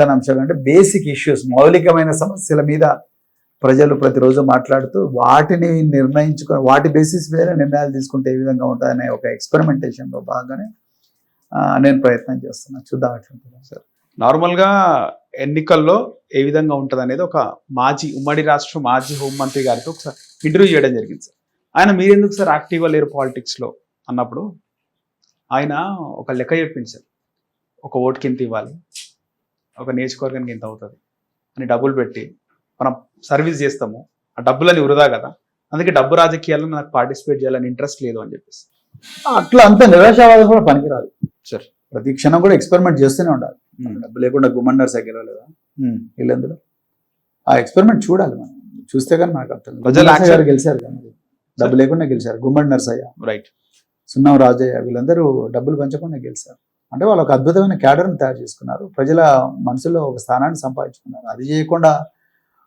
ప్రధాన అంశాలు అంటే బేసిక్ ఇష్యూస్ మౌలికమైన సమస్యల మీద ప్రజలు ప్రతిరోజు మాట్లాడుతూ వాటిని నిర్ణయించుకొని వాటి బేసిస్ మీద నిర్ణయాలు తీసుకుంటే ఏ విధంగా ఉంటుందనే ఒక ఎక్స్పెరిమెంటేషన్లో బాగానే భాగంగానే నేను ప్రయత్నం చేస్తున్నా. చూద్దాం అట్లా సార్ నార్మల్గా ఎన్నికల్లో ఏ విధంగా ఉంటుంది అనేది ఒక మాజీ ఉమ్మడి రాష్ట్ర మాజీ హోంమంత్రి గారితో ఒకసారి ఇంటర్వ్యూ చేయడం జరిగింది సార్. ఆయన మీరెందుకు సార్ యాక్టివ్గా లేరు పాలిటిక్స్లో అన్నప్పుడు? ఆయన ఒక లెక్క చెప్పింది సార్. ఒక ఓటుకి ఇవ్వాలి. ఒక నియోజకవర్గానికి ఇంత అవుతుంది అని డబ్బులు పెట్టి మనం సర్వీస్ చేస్తాము. ఆ డబ్బులని వృధా కదా. అందుకే డబ్బు రాజకీయాల్లో నాకు పార్టిసిపేట్ చేయాలని ఇంట్రెస్ట్ లేదు అని చెప్పేసి. అట్లా అంత నిరాశావాదం కూడా పనికిరాదు. సార్ ప్రతి క్షణం కూడా ఎక్స్పెరిమెంట్ చేస్తూనే ఉండాలి. డబ్బు లేకుండా గుమ్మన్నర్ సైకిల్ లేదా వీళ్ళందులో ఆ ఎక్స్పెరిమెంట్ చూడాలి మనం. చూస్తే కానీ మనకు అర్థం. ప్రజలు గెలిచారు కానీ డబ్బు లేకుండా గెలిచారు. గుమ్మడి నరసయ్య రైట్ సున్నం రాజయ్య వీళ్ళందరూ డబ్బులు పంచకుండా గెలిచారు. అంటే వాళ్ళు ఒక అద్భుతమైన క్యాడర్ని తయారు చేసుకున్నారు. ప్రజల మనసులో ఒక స్థానాన్ని సంపాదించుకున్నారు. అది చేయకుండా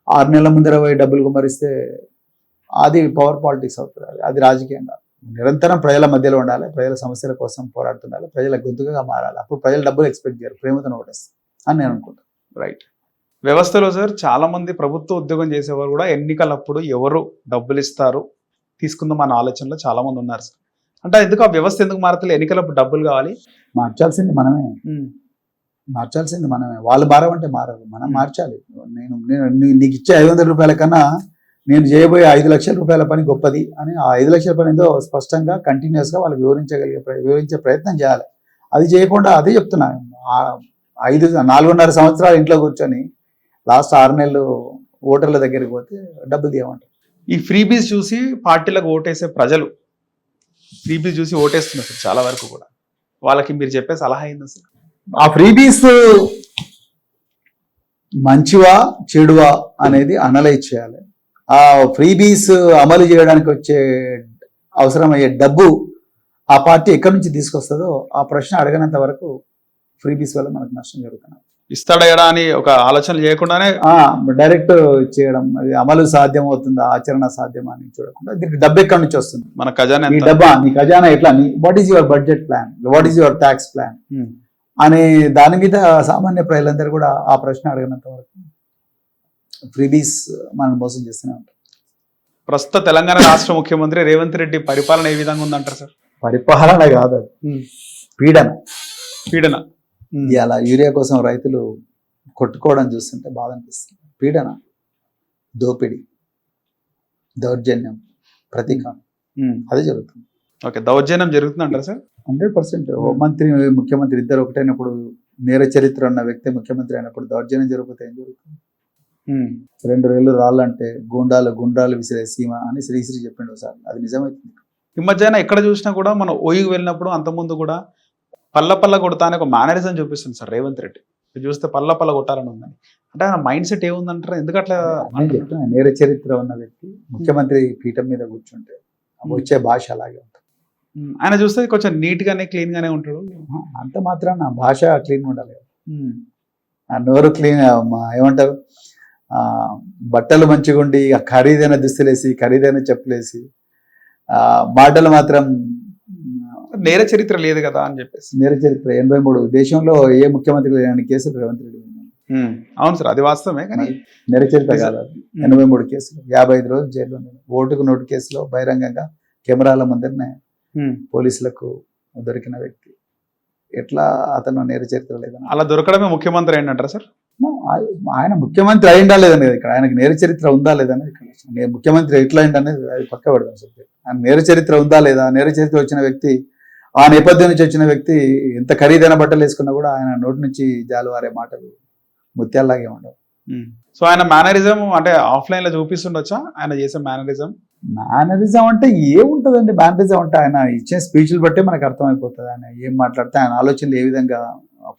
ఆరు నెలల ముందర పోయి డబ్బులు కుమరిస్తే అది పవర్ పాలిటిక్స్ అవుతుంది అది అది రాజకీయంగా. నిరంతరం ప్రజల మధ్యలో ఉండాలి. ప్రజల సమస్యల కోసం పోరాడుతుండాలి. ప్రజల గొంతుగా మారాలి. అప్పుడు ప్రజలు డబ్బులు ఎక్స్పెక్ట్ చేయరు. ప్రేమతో ఓటేస్తారు అని నేను అనుకుంటాను రైట్ వ్యవస్థలో సార్ చాలా మంది ప్రభుత్వ ఉద్యోగం చేసేవారు కూడా ఎన్నికలప్పుడు ఎవరు డబ్బులు ఇస్తారు? తీసుకుందాం అన్న ఆలోచనలో చాలా మంది ఉన్నారు సార్ అంటే ఎందుకు ఆ వ్యవస్థ ఎందుకు మారతలే? ఎన్నికలప్పుడు డబ్బులు కావాలి. మార్చాల్సింది మనమే. మార్చాల్సింది మనమే. వాళ్ళు మారమంటే మారరు. మనం. మార్చాలి. నేను నేను నీకు ఇచ్చే ఐదు వందల రూపాయల కన్నా నేను చేయబోయే ఐదు లక్షల రూపాయల పని గొప్పది అని ఆ ఐదు లక్షల పని ఏదో స్పష్టంగా కంటిన్యూస్గా వాళ్ళకి వివరించగలిగే వివరించే ప్రయత్నం చేయాలి. అది చేయకుండా అదే చెప్తున్నా. ఐదు నాలుగున్నర సంవత్సరాలు ఇంట్లో కూర్చొని లాస్ట్ ఆరు నెలలు ఓటర్ల దగ్గరికి పోతే డబ్బులు తీయమంటారు ఈ ఫ్రీబీస్ చూసి పార్టీలకు ఓటేసే ప్రజలు ఫ్రీబీస్ చూసి ఓటేస్తున్నారు సార్ చాలా వరకు కూడా. వాళ్ళకి మీరు చెప్పే సలహా ఏంది సార్ ఆ ఫ్రీబీస్ మంచివా చెడువా అనేది అనలైజ్ చేయాలి. ఆ ఫ్రీబీస్ అమలు చేయడానికి వచ్చే అవసరమయ్యే డబ్బు ఆ పార్టీ ఎక్కడి నుంచి తీసుకొస్తుందో ఆ ప్రశ్న అడగనంత వరకు ఫ్రీబీస్ వల్ల మనకు నష్టం జరుగుతుంది. ఇస్తాడా అని ఒక ఆలోచన చేయకుండానే డైరెక్ట్ చేయడం అది అమలు సాధ్యం అవుతుందా ఆచరణ సాధ్యమా అని చూడకుండా దీనికి డబ్బు ఎక్కడి నుంచి వస్తుంది? మన ఖజానా నీ డబ్బా నీ ఖజానా ఎట్లా? What is your budget plan what is your tax plan. అనే దాని మీద సామాన్య ప్రజలందరూ కూడా ఆ ప్రశ్న అడగనంత వరకు ఫ్రీబీస్ మనం మోసం చేస్తూనే ఉంటాం ప్రస్తుత తెలంగాణ రాష్ట్ర ముఖ్యమంత్రి రేవంత్ రెడ్డి పరిపాలన ఏ విధంగా ఉందంటారు సార్? పరిపాలన కాదు అది. పీడన. పీడన. ఇలా యూరియా కోసం రైతులు కొట్టుకోవడం చూస్తుంటే బాధ అనిపిస్తుంది పీడన దోపిడి దౌర్జన్యం ప్రతీకారం ఉమ్. అదే జరుగుతుంది. ఓకే దౌర్జన్యం జరుగుతుంది అంటారు సార్? Hundred percent. మంత్రి ముఖ్యమంత్రి ఇద్దరు ఒకటైనప్పుడు నేర చరిత్ర ఉన్న వ్యక్తి ముఖ్యమంత్రి అయినప్పుడు దౌర్జన్యం జరిగితే ఏం జరుగుతుంది. రెండు వేలు రాళ్ళంటే గుండాలు గుండాలు విసిరే సీమ అని శ్రీశ్రీ చెప్పిండు ఒకసారి అది నిజమైతుంది. ఈ మధ్యన ఎక్కడ చూసినా కూడా మనం ఓయికి వెళ్ళినప్పుడు అంతకుముందు కూడా పల్ల పల్ల కొడతా అనే ఒక మేనరిజం చూపిస్తుంది సార్ రేవంత్ రెడ్డి. చూస్తే పల్ల పల్ల కొట్టాలని ఉందని. అంటే ఆయన మైండ్ సెట్ ఏముందంటారు? ఎందుకు అట్లా నేను చెప్తున్నా నేర చరిత్ర ఉన్న వ్యక్తి ముఖ్యమంత్రి పీఠం మీద కూర్చుంటే వచ్చే భాష అలాగే ఉంటుంది. ఆయన చూస్తే కొంచెం నీట్ గానే క్లీన్ గానే ఉంటాడు అంత మాత్రాన భాష క్లీన్ ఉండాలి. ఆ నోరు క్లీన్ ఏమంటారు? ఆ బట్టలు మంచిగా ఉండి ఖరీదైన దుస్తులేసి ఖరీదైన చెప్పులేసి ఆ మాటలు మాత్రం నేర చరిత్ర లేదు కదా అని చెప్పేసి. నేర చరిత్ర ఎనభై మూడు. దేశంలో ఏ ముఖ్యమంత్రి లేని కేసులు రేవంత్ రెడ్డి. అవును సార్ అది వాస్తవమే కానీ నేర చరిత్ర కాదు. ఎనభై మూడు కేసులు యాభై ఐదు రోజులు జైల్లో. ఓటుకు నోటు కేసులో బహిరంగంగా కెమెరాల ముందరనే. పోలీసులకు దొరికిన వ్యక్తి. ఎట్లా అతను నేర చరిత్ర లేదని అలా దొరకడమే ముఖ్యమంత్రి ఏంటంటారా సార్? ఆయన ముఖ్యమంత్రి అయిందా లేదని ఇక్కడ ఆయనకు నేర చరిత్ర ఉందా లేదని ఇక్కడ ముఖ్యమంత్రి ఎట్లా అయింది అనేది అది పక్క పెడదాం సబ్జెక్ట్. ఆయన నేర చరిత్ర ఉందా లేదా నేర చరిత్ర వచ్చిన వ్యక్తి ఆ నేపథ్యం నుంచి వచ్చిన వ్యక్తి ఎంత ఖరీదైన బట్టలు వేసుకున్నా కూడా ఆయన నోటి నుంచి జాలువారే మాటలు ముత్యాల్లాగే ఉండవు. సో ఆయన మేనరిజం అంటే ఆఫ్లైన్లో చూపిస్తుండొచ్చా? ఆయన చేసే మేనరిజం? మేనరిజం అంటే ఏముంటుందండి? మేనరిజం అంటే ఆయన ఇచ్చే స్పీచ్లు బట్టే మనకు అర్థమైపోతుంది. ఆయన ఏం మాట్లాడితే ఆయన ఆలోచనలు ఏ విధంగా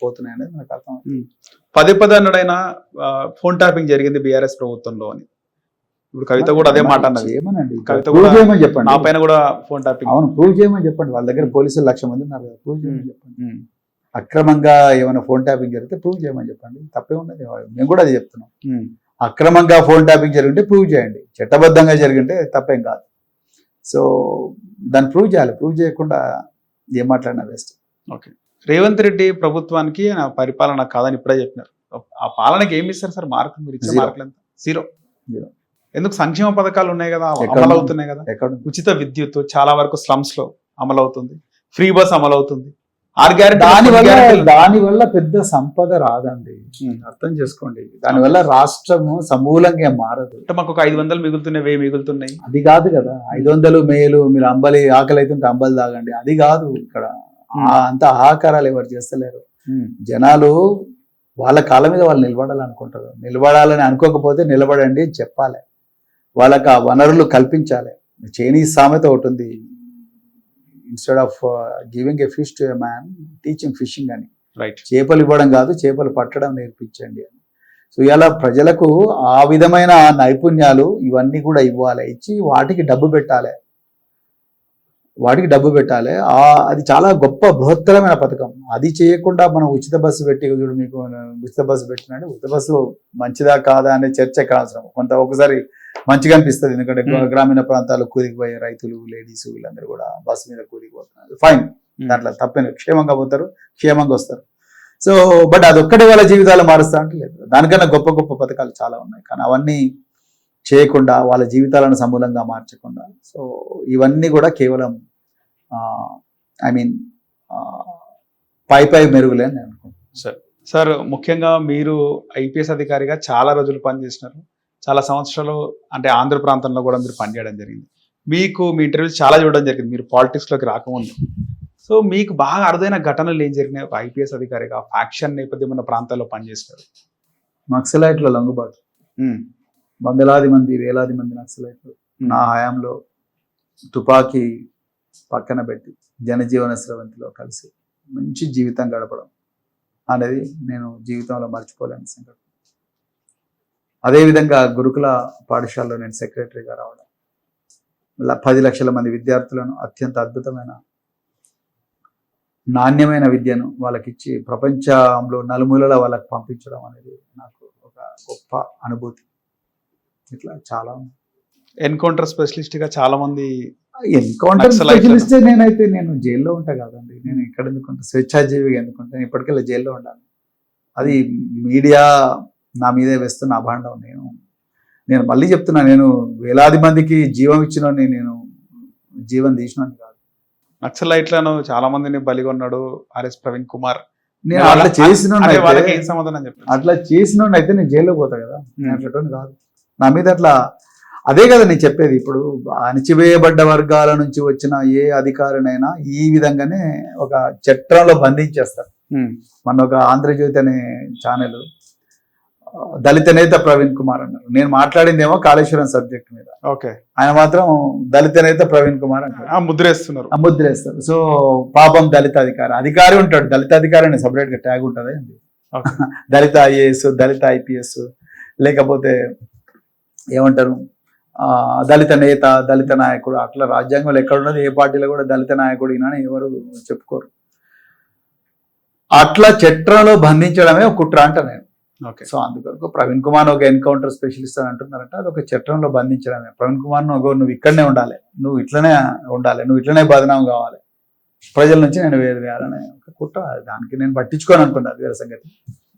పోతున్నాయి అనేది మనకు అర్థం పదే పదే అన్నాడైనా ఫోన్ ట్యాపింగ్ జరిగింది బీఆర్ఎస్ ప్రభుత్వంలో అని. ఇప్పుడు కవిత కూడా అదే మాట అన్నది. ఏమనండి? కవిత కూడా చేయమని చెప్పండి. నా పైన కూడా ఫోన్ ట్యాపింగ్ అవును ప్రూవ్ చేయమని చెప్పండి. వాళ్ళ దగ్గర పోలీసులు లక్ష మంది ఉన్నారు కదా ప్రూవ్ చేయమని చెప్పండి. అక్రమంగా ఏమైనా ఫోన్ ట్యాపింగ్ జరిగితే ప్రూవ్ చేయమని చెప్పండి. తప్పే ఉన్నది. మేము కూడా అది చెప్తున్నాం. అక్రమంగా ఫోన్ ట్యాపింగ్ జరిగింటే ప్రూవ్ చేయండి. చట్టబద్ధంగా జరిగింటే తప్పేం కాదు. సో దాన్ని ప్రూవ్ చేయాలి. ప్రూవ్ చేయకుండా ఏం మాట్లాడినా వేస్ట్. ఓకే. రేవంత్ రెడ్డి ప్రభుత్వానికి ఆయన పరిపాలన కాదని ఇప్పుడే చెప్పినారు. ఆ పాలనకి ఏమి ఇస్తారు సార్? మార్కులు మీరు ఇచ్చే. మార్కులు ఎంత? జీరో. Zero. ఎందుకు సంక్షేమ పథకాలు ఉన్నాయి కదా? అమలు అవుతున్నాయి కదా? ఉచిత విద్యుత్ చాలా వరకు స్లమ్స్లో అమలు అవుతుంది ఫ్రీ బస్ అమలు అవుతుంది ఆరు దాని వల్ల గ్యారెంటీ దాని వల్ల పెద్ద సంపద రాదండి. అర్థం చేసుకోండి. దాని వల్ల రాష్ట్రము సమూలంగా మారదు. అంటే మాకు ఒక ఐదు వందలు మిగులుతున్నాయి మిగులుతున్నాయి. అది కాదు కదా. ఐదు వందలు మేలు మీరు అంబలి ఆకలి అవుతుంటే అంబలి తాగండి. అది కాదు ఇక్కడ. అంత ఆహాకారాలు ఎవరు చేస్తలేరు. జనాలు వాళ్ళ కాళ్ళ మీద వాళ్ళు నిలబడాలనుకుంటారు. నిలబడాలని అనుకోకపోతే నిలబడండి చెప్పాలి. వాళ్ళకి ఆ వనరులు కల్పించాలి. చైనీస్ సామెత ఒకటి ఉంది. Instead of giving a fish to a man teaching fishing అని. రైట్ చేపలు ఇవ్వడం కాదు చేపలు పట్టడం నేర్పించండి అని. సో ఇలా ప్రజలకు ఆ విధమైన నైపుణ్యాలు ఇవన్నీ కూడా ఇవ్వాలి. ఇచ్చి వాటికి డబ్బు పెట్టాలి. వాటికి డబ్బు పెట్టాలి. ఆ అది చాలా గొప్ప బృహత్తరమైన పథకం. అది చేయకుండా మనం ఉచిత బస్సు పెట్టి చూడు మీకు ఉచిత బస్సు పెట్టినంటే ఉచిత బస్సు మంచిదా కాదా అనే చర్చ ఎక్కడ అవసరం? కొంత ఒకసారి మంచిగా అనిపిస్తుంది. ఎందుకంటే. గ్రామీణ ప్రాంతాలు కూలికిపోయే రైతులు లేడీస్ వీళ్ళందరూ కూడా బస్సు మీద కూలికిపోతున్నారు. ఫైన్ దాంట్లో తప్పేం లేదు. క్షేమంగా పోతారు. క్షేమంగా వస్తారు. సో బట్ అది ఒక్కటే వాళ్ళ జీవితాలు మారుస్తా అంటే లేదు. దానికన్నా గొప్ప గొప్ప పథకాలు చాలా ఉన్నాయి. కానీ అవన్నీ చేయకుండా వాళ్ళ జీవితాలను సమూలంగా మార్చకుండా. సో ఇవన్నీ కూడా కేవలం ఐ మీన్ పై పై మెరుగులే అని నేను అనుకుంటున్నాను. సార్ ముఖ్యంగా మీరు ఐపీఎస్ అధికారిగా చాలా రోజులు పనిచేసినారు. చాలా సంవత్సరాలు అంటే ఆంధ్ర ప్రాంతంలో కూడా మీరు పనిచేయడం జరిగింది. మీకు మీ ఇంటర్వ్యూస్ చాలా చూడడం జరిగింది. మీరు politics లోకి రాకముందు. సో మీకు బాగా అరుదైన ఘటనలు ఏం జరిగినాయి? ఒక ఐపీఎస్ అధికారిగా ఫ్యాక్షన్ నేపథ్యం ఉన్న ప్రాంతాల్లో పనిచేస్తారు నక్సలైట్ల లొంగుబాటు. వందలాది మంది వేలాది మంది నక్సలైట్లు నా హయాంలో తుపాకీ పక్కన పెట్టి జనజీవన స్రవంతిలో కలిసి మంచి జీవితం గడపడం అనేది నేను జీవితంలో మర్చిపోలేని సంఘటన. అదేవిధంగా గురుకుల పాఠశాలలో నేను సెక్రటరీగా రావడం పది లక్షల మంది విద్యార్థులను అత్యంత అద్భుతమైన నాణ్యమైన విద్యను వాళ్ళకిచ్చి ప్రపంచంలో నలుమూలల వాళ్ళకి పంపించడం అనేది నాకు ఒక గొప్ప అనుభూతి. ఇట్లా చాలా. ఎన్కౌంటర్ స్పెషలిస్ట్గా చాలా మంది ఎన్కౌంటర్. స్పెషలిస్ట్ నేనైతే నేను జైల్లో ఉంటా కాదండి. నేను ఇక్కడ ఎందుకుంటా స్వేచ్ఛాజీవిగా ఎందుకుంటా ఇప్పటికెళ్ళి జైల్లో ఉండాలి. అది మీడియా నా మీదే వేస్తున్న అభాండం నేను. నేను మళ్ళీ చెప్తున్నా నేను వేలాది మందికి జీవం ఇచ్చిన నేను జీవం తీసిన కాదు. నక్సలైట్లను చాలా మందిని బలిగొన్నాడు ఆర్ఎస్ ప్రవీణ్ కుమార్. నేను అట్లా చేసిన అట్లా చేసిన అయితే నేను జైల్లో పోతా కదా. నేను అట్లా కాదు. నా మీద అట్లా అదే కదా నేను చెప్పేది. ఇప్పుడు అణచివేయబడ్డ వర్గాల నుంచి వచ్చిన ఏ అధికారినైనా ఈ విధంగానే ఒక చట్రంలో బంధించేస్తారు. మన ఒక ఆంధ్రజ్యోతి అనే ఛానల్ దళిత నేత ప్రవీణ్ కుమార్ అన్నారు. నేను మాట్లాడిందేమో కాళేశ్వరం సబ్జెక్ట్ మీద. ఓకే. ఆయన మాత్రం దళిత నేత ప్రవీణ్ కుమార్ అంటారు. ఆ ముద్రేస్తున్నారు. ముద్రేస్తారు. సో పాపం దళిత అధికారి. అధికారి ఉంటాడు. దళిత అధికారి అని సపరేట్గా ట్యాగ్ ఉంటుంది. దళిత ఐఏఎస్ దళిత ఐపీఎస్ లేకపోతే ఏమంటారు? దళిత నేత దళిత నాయకుడు అట్లా రాజ్యాంగంలో ఎక్కడ ఉన్నది? ఏ పార్టీలో కూడా దళిత నాయకుడు అని ఎవరు చెప్పుకోరు. అట్లా చట్రంలో బంధించడమే ఒక కుట్ర అంట నేను. ఓకే. సో అందుకొరకు ప్రవీణ్ కుమార్ ఒక ఎన్కౌంటర్ స్పెషలిస్ట్ అని అంటున్నారంటే. అది ఒక చట్రంలో బంధించడమే. ప్రవీణ్ కుమార్ నువ్వు నువ్వు ఇక్కడనే ఉండాలి. నువ్వు ఇట్లనే ఉండాలి. నువ్వు ఇట్లనే బదనాం కావాలి. ప్రజల నుంచి నేను వేరు వేయాలనే ఒక కుట్ర. దానికి నేను పట్టించుకోను అనుకున్నా. అది వేరే సంగతి.